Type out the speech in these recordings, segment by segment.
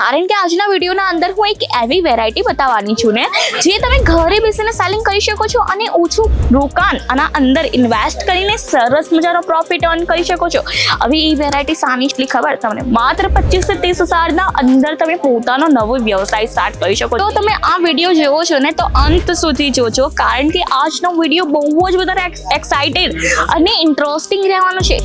કારણ કે આજના વિડીયોના અંદર હું એક એવી વેરાયટી બતાવવાની છું ને, જે તમે ઘરે બેસીને સેલિંગ કરી શકો છો અને ઓછું રોકાણ આના અંદર ઇન્વેસ્ટ કરીને સરસ મજાનો પ્રોફિટ અર્ન કરી શકો છો. હવે એ વેરાયટી સાની એટલી ખબર, તમને માત્ર પચીસથી ત્રીસ હજારના અંદર તમે પોતાનો નવો વ્યવસાય સ્ટાર્ટ કરી શકો તો તમે આ વીડિયો જોવો છો ને, તો અંત સુધી જોજો, કારણ કે આજનો વીડિયો બહુ જ વધારે એક્સાઇટેડ અને ઇન્ટરેસ્ટિંગ રહેવાનો છે.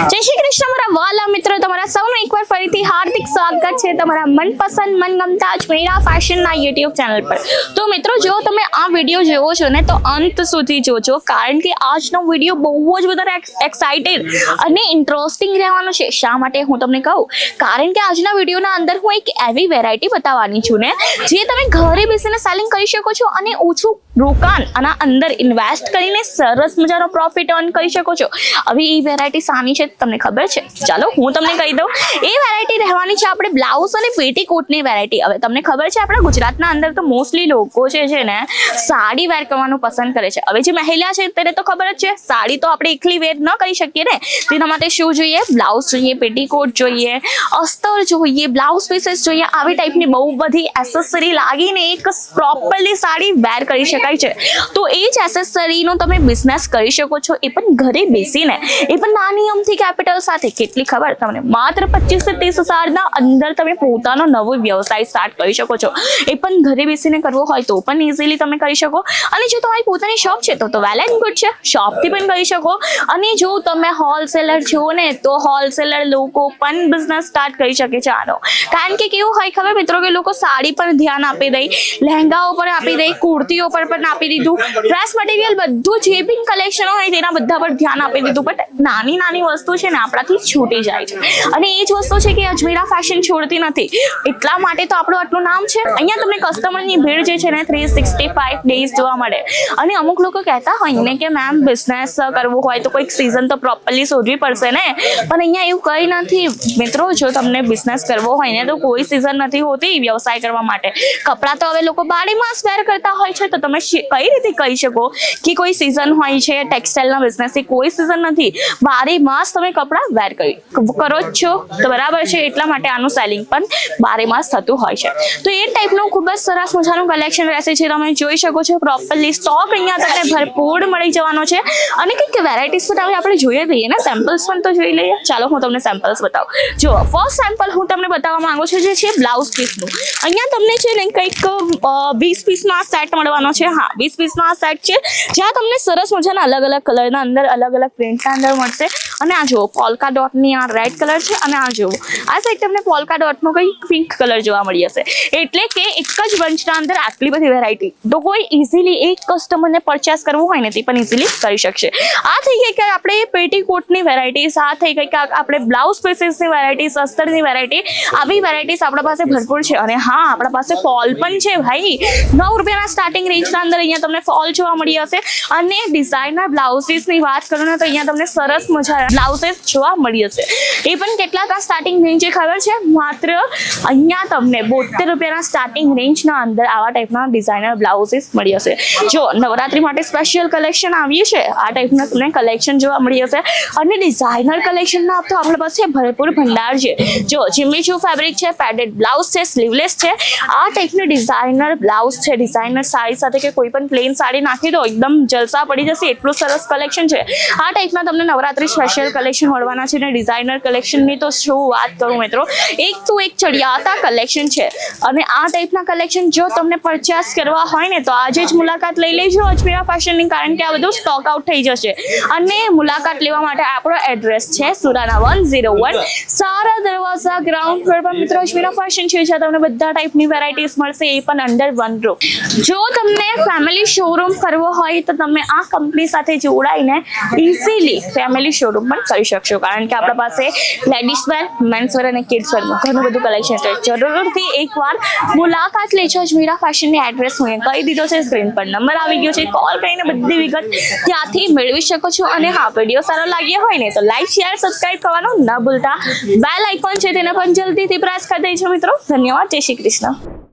જય શ્રી કૃષ્ણ મારા વાલા મિત્રો, તમારા સૌનું એકવાર ફરીથી હાર્દિક સ્વાગત છે તમારા મનપસંદ, મનગમતા અજમેરા ફેશનના યુટ્યુબ ચેનલ પર. તો મિત્રો, જો તમે આ વીડિયો જોવો છો ને, તો અંત સુધી જોજો, કારણ કે આજનો વીડિયો બહુ જ વધારે એક્સાઇટેડ અને ઇન્ટરેસ્ટિંગ રહેવાનો છે. શા માટે હું તમને કહું? કારણ કે આજના વિડીયોના અંદર હું એક એવી વેરાયટી બતાવવાની છું ને, જે તમે ઘરે બેસીને સેલિંગ કરી શકો છો અને ઓછું રોકાણ આના અંદર ઇન્વેસ્ટ કરીને સરસ મજાનો પ્રોફિટ અર્ન કરી શકો છો. હવે એ વેરાયટી સાની છે, તમને ખબર છે? ચાલો, હું તમને કહી દઉં. એ વેરાયટી રહેવાની છે આપણે બ્લાઉઝ અને પેટીકોટની વેરાયટી હવે તમને ખબર છે આપણા ગુજરાતના અંદર તો મોસ્ટલી લોકો જે છે ને સાડી વેર કરવાનું પસંદ કરે છે. હવે જે મહિલા છે તેને તો ખબર જ છે, સાડી તો આપણે એકલી વેર ન કરી શકીએ ને. તેના માટે શું જોઈએ? બ્લાઉઝ જોઈએ પેટીકોટ જોઈએ, અસ્તર જોઈએ બ્લાઉઝ પીસીસ જોઈએ. આવી ટાઈપની બહુ બધી એસેસરી લાગીને એક પ્રોપરલી સાડી વેર કરી શકાય છે. તો એ જ એસેસરીનો તમે બિઝનેસ કરી શકો છો. એ પણ ઘરે બેસીને. એ પણ નાની અમથી કેપિટલ સાથે કેટલી ખબર? તમને માત્ર પચીસથી ત્રીસ હજારના અંદર તમે પોતાનો નવો વ્યવસાય સ્ટાર્ટ કરી શકો છો. એ પણ ઘરે બેસીને કરવો હોય તો પણ ઇઝીલી તમે કરી શકો. અને જો તમારી પોતાની શોપ છે તો તો વેલ એન્ડ ગુડ છે. શોપથી પણ કરી શકો. અને જો તમે હોલસેલર છો ને, તો હોલસેલર લોકો પણ બિઝનેસ સ્ટાર્ટ કરી શકે છે આનો. કારણ કે કેવું હોય ખબર? મિત્રો, કે લોકો સાડી પર ધ્યાન આપી દે લહેંગાઓ પર આપી દે કુર્તીઓ પર પણ આપી દીધું. ડ્રેસ મટીરિયલ બધું જે બી કલેક્શન હોય તેના બધા પર ધ્યાન આપી દીધું. બટ નાની નાની વસ્તુ છે ને આપણાથી છૂટી જાય છે. અને એ જ વસ્તુ છે કે અજમેરા ફેશન છોડતી નથી. એટલા માટે તો આપણું આટલું નામ છે. અહીંયા તમને કસ્ટમરની ભીડ જે છે ને થ્રી સિક્સટી ફાઈવ ડેઝ જોવા મળે. અને અમુક લોકો કહેતા હોય ને કે મેમ બિઝનેસ કરવું હોય તો કોઈક સિઝન તો પ્રોપરલી શોધવી પડશે ને. પણ અહીંયા એવું કંઈ નથી. મિત્રો, જો તમને બિઝનેસ કરવો હોય ને તો કોઈ સિઝન નથી હોતી વ્યવસાય કરવા માટે. કપડાં તો હવે લોકો બારે માસ વેર કરતા હોય છે. તો તમે કઈ રીતે કહી શકો કે કોઈ સિઝન હોય છે ટેક્સટાઇલના બિઝનેસની કોઈ સિઝન નથી? બારે માસ તમે કપડાં વેર કરી કરો જ છો તો બરાબર છે, એટલા માટે આનું સેલિંગ પણ બારે માસ થતું હોય છે. તો એ ટાઈપનું ખૂબ જ સરસ મજાનું કલેક્શન રહેશે છે તમે જોઈ શકો છો. પ્રોપરલી સ્ટોક અહીંયા તમને ભરપૂર મળી જવાનો છે. અને કંઈક વેરાયટીઝ પણ આપણે જોઈએ લઈએ ને સેમ્પલ્સ પણ તો જોઈ લઈએ. ચાલો, હું તમને સેમ્પલ્સ બતાવું. જો ફર્સ્ટ સેમ્પલ હું તમને બતાવવા માંગુ છું જે છે બ્લાઉઝ પીસનું અહીંયા તમને છે ને કંઈક વીસ પીસનો આ સેટ મળવાનો છે. હા, વીસ પીસનો આ સેટ છે. જ્યાં તમને સરસ મજાના અલગ અલગ કલરના અંદર અલગ અલગ પ્રિન્ટના અંદર મળશે. અને આ જુઓ પોલકા ડોટની આ રેડ કલર છે અને આ જુઓ. આ સાઈડ તમને પોલકા ડોટનો કંઈક પિંક કલર જોવા મળી હશે. એટલે કે એક જ બંચના અંદર આટલી બધી વેરાયટી તો કોઈ ઇઝીલી એક કસ્ટમરને પરચેસ કરવું હોય ને તે પણ ઇઝીલી કરી શકશે. આ થઈ ગઈ કે આપણે પેટીકોટની વેરાયટીઝ આ થઈ ગઈ કે આપણે બ્લાઉઝ પીસીસની વેરાયટીઝ અસ્તરની વેરાયટી આવી વેરાયટીઝ આપણા પાસે ભરપૂર છે. અને હા, આપણા પાસે ફોલ પણ છે ભાઈ. નવ રૂપિયાના સ્ટાર્ટિંગ રેન્જના અંદર અહીંયા તમને ફોલ જોવા મળી હશે. અને ડિઝાઇનર બ્લાઉઝીસની વાત કરું ને તો અહીંયા તમને સરસ મજા બ્લાઉઝીસ જોવા મળી હશે. એ પણ કેટલા આ સ્ટાર્ટિંગ રેન્જ છે ખબર છે? માત્ર અહીંયા તમને બોતેર રૂપિયાના સ્ટાર્ટિંગ રેન્જના અંદર આવા ટાઈપના ડિઝાઇનર બ્લાઉઝીસ મળી હશે. જો, નવરાત્રી માટે સ્પેશિયલ કલેક્શન આવ્યું છે, આ ટાઈપના તમને કલેક્શન જોવા મળી હશે. અને ડિઝાઇનર કલેક્શનના તો આપણા પાસે ભરપૂર ભંડાર છે. જો જીમીચુ ફેબ્રિક છે પેડેડ બ્લાઉઝ છે સ્લીવલેસ છે. આ ટાઈપનું ડિઝાઇનર બ્લાઉઝ છે ડિઝાઇનર સાડી સાથે કે કોઈ પણ પ્લેન સાડી નાખી દો એકદમ જલસા પડી જશે. એટલું સરસ કલેક્શન છે. આ ટાઈપના તમને નવરાત્રી સ્પેશિયલ કલેક્શન મળવાના છે અને ડિઝાઇનર કલેક્શનની તો શું વાત કરું મિત્રો? એક તો એક ચડિયાતા કલેક્શન છે. અને આ ટાઈપના કલેક્શન જો તમને પરચેસ કરવા હોય ને તો આજે જ મુલાકાત લઈ લેજો અજમેરા ફેશનની કારણ કે આ બધું સ્ટોક આઉટ થઈ જશે. અને મુલાકાત લેવા માટે આપણો એડ્રેસ છે Surana one zero one Sara Darwaja ground floor પર. મિત્રો, અજમેરા ફેશન છે, જ્યાં તમને બધા ટાઈપની વેરાયટીઝ મળશે, એ પણ અંડર વન રૂમ જો તમને ફેમિલી શોરૂમ કરવો હોય તો તમે આ કંપની સાથે જોડાઈને ઇઝીલી ફેમિલી શોરૂમ પણ કરી શકશો. કારણ કે આપણા પાસે લેડીઝ વેર મેન્સ વેર અને કિડ્સ વેરનું ઘણું બધું કલેક્શન છે. જરૂરથી એકવાર મુલાકાત લેજો અજમીરા ફેશનની એડ્રેસ હું કહી દીધો છે. સ્ક્રીન પર નંબર આવી ગયો છે. કોલ કરીને બધી વિગત ત્યાંથી મેળવી શકો છો. અને હા વીડિયો સારો લાગ્યો હોય ને તો લાઈક શેર સબસ્ક્રાઈબ કરવાનું ન ભૂલતા. બેલ આઇકોન છે તેને પણ જલ્દીથી પ્રેસ કરી દેજો મિત્રો. ધન્યવાદ. જય શ્રી કૃષ્ણ.